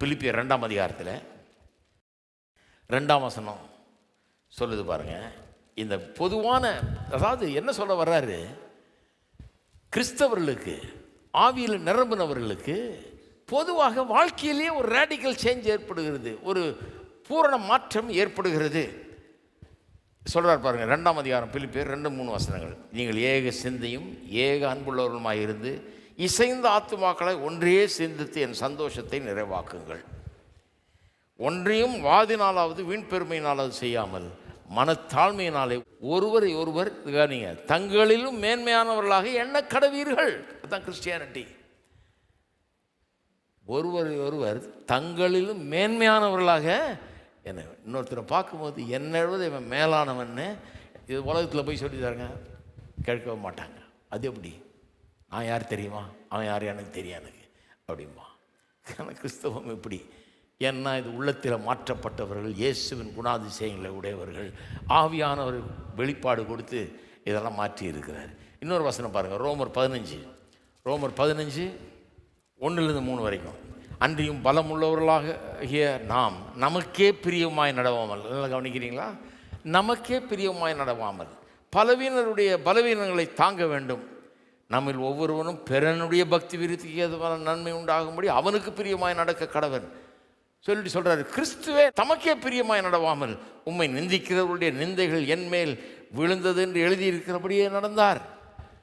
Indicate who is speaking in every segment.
Speaker 1: பிலிப்பியர் ரெண்டாம் அதிகாரத்தில் ரெண்டாம் வசனம் சொல்லுது பாருங்க. இந்த பொதுவான அதாவது என்ன சொல்ல வர்றாரு? கிறிஸ்தவர்களுக்கு ஆவியில் நிரம்பினவர்களுக்கு பொதுவாக வாழ்க்கையிலேயே ஒரு ரேடிக்கல் சேஞ்ச் ஏற்படுகிறது. ஒரு பூரண மாற்றம் ஏற்படுகிறது. சொல்கிறார் பாருங்கள் ரெண்டாம் அதிகாரம் பிலிப்பியர் ரெண்டு மூணு வசனங்கள். நீங்கள் ஏக சிந்தையும் ஏக அன்புள்ளவர்களுமாய் இருந்து இசைந்த ஆத்துமாக்களை ஒன்றே சிந்தித்து என் சந்தோஷத்தை நிறைவாக்குங்கள். ஒன்றையும் வாதினாலாவது வீண் பெருமையினாலாவது செய்யாமல் மனத்தாழ்மையினாலே ஒருவரை ஒருவர் கவனிங்க தங்களிலும் மேன்மையானவர்களாக எண்ண கடவீர்கள். அதுதான் கிறிஸ்டியானிட்டி ஒருவரை ஒருவர் தங்களிலும் மேன்மையானவர்களாக என்ன இன்னொருத்தரை பார்க்கும்போது என்னை இவன் மேலானவன்னு இது உலகத்தில் போய் சொல்லி தாருங்க. கேட்கவே மாட்டாங்க. அது எப்படி? நான் யார் தெரியுமா? அவன் யார்? எனக்கு தெரியும் எனக்கு அப்படிம்பா கிறிஸ்தவம் இப்படி ஏன்னா இது உள்ளத்தில் மாற்றப்பட்டவர்கள் இயேசுவின் குணாதிசயங்களை உடையவர்கள் ஆவியானவர் வெளிப்பாடு கொடுத்து இதெல்லாம் மாற்றி இருக்கிறார். இன்னொரு வசனம் பாருங்கள் ரோமர் பதினஞ்சு. ரோமர் பதினஞ்சு ஒன்றுலேருந்து மூணு வரைக்கும். அன்றியும் பலமுள்ளவர்களாகிய நாம் நமக்கே பிரியமாய் நடவாமல் நல்லா கவனிக்கிறீங்களா? நமக்கே பிரியமாய் நடவாமல் பலவீனருடைய பலவீனங்களை தாங்க வேண்டும். நம்மில் ஒவ்வொருவனும் பிறனுடைய பக்தி விருத்திக்கு ஏதுவான நன்மை உண்டாகும்படி அவனுக்கு பிரியமாய் நடக்க கடவன். சொல்லிட்டு சொல்கிறாரு கிறிஸ்துவே தமக்கே பிரியமாய் நடவாமல் உம்மை நிந்திக்கிறவருடைய நிந்தைகள் என்மேல் விழுந்தது என்று எழுதியிருக்கிறபடியே நடந்தார்.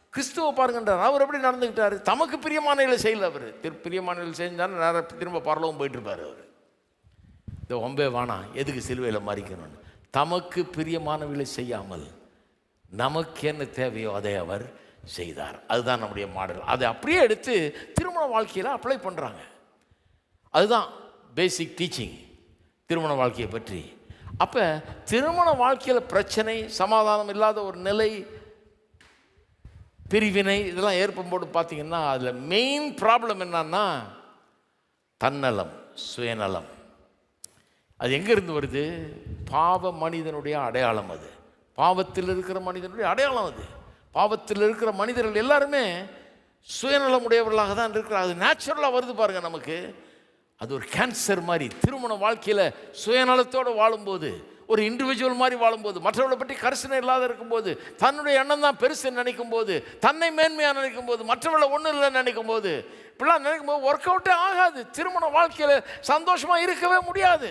Speaker 1: கிறிஸ்துவ பாருங்கன்றார். அவர் எப்படி நடந்துக்கிட்டார் தமக்கு பிரியமானையில் செய்யல அவர். திரு செஞ்சாலும் நேரம் திரும்ப பரலவும் போயிட்டுருப்பார் அவர். இந்த ஒம்பே வானா எதுக்கு சிலுவையில் மறிக்கணும்னு? தமக்கு பிரியமானவர்களை செய்யாமல் நமக்கு என்ன தேவையோ அதை அவர் செய்தார். அதுதான் நம்முடைய மாடல். அதை அப்படியே எடுத்து திருமண வாழ்க்கையில் அப்ளை பண்ணுறாங்க அதுதான் பேசிக் டீச்சிங் திருமண வாழ்க்கையை பற்றி. அப்போ திருமண வாழ்க்கையில் பிரச்சனை சமாதானம் இல்லாத ஒரு நிலை பிரிவினை இதெல்லாம் ஏற்படும்போது பார்த்தீங்கன்னா அதில் மெயின் ப்ராப்ளம் என்னன்னா தன்னலம் சுயநலம். அது எங்கேருந்து வருது? பாவ மனிதனுடைய அடையாளம் அது. பாவத்தில் இருக்கிற மனிதனுடைய அடையாளம் அது. பாவத்தில் இருக்கிற மனிதர்கள் எல்லாருமே சுயநலம் உடையவர்களாக தான் இருக்கிறார் அது நேச்சுரலாக வருது பாருங்கள் நமக்கு. அது ஒரு கேன்சர் மாதிரி திருமண வாழ்க்கையில் சுயநலத்தோடு வாழும்போது ஒரு இண்டிவிஜுவல் மாதிரி வாழும்போது மற்றவர்களை பற்றி கரிசனை இல்லாத இருக்கும்போது தன்னுடைய எண்ணம் தான் பெருசு நினைக்கும் போது தன்னை மேன்மையாக நினைக்கும் போது மற்றவர்களை ஒன்றும் இல்லைன்னு நினைக்கும் போது இப்படிலாம் நினைக்கும் போது ஒர்க் அவுட்டே ஆகாது. திருமண வாழ்க்கையில் சந்தோஷமாக இருக்கவே முடியாது.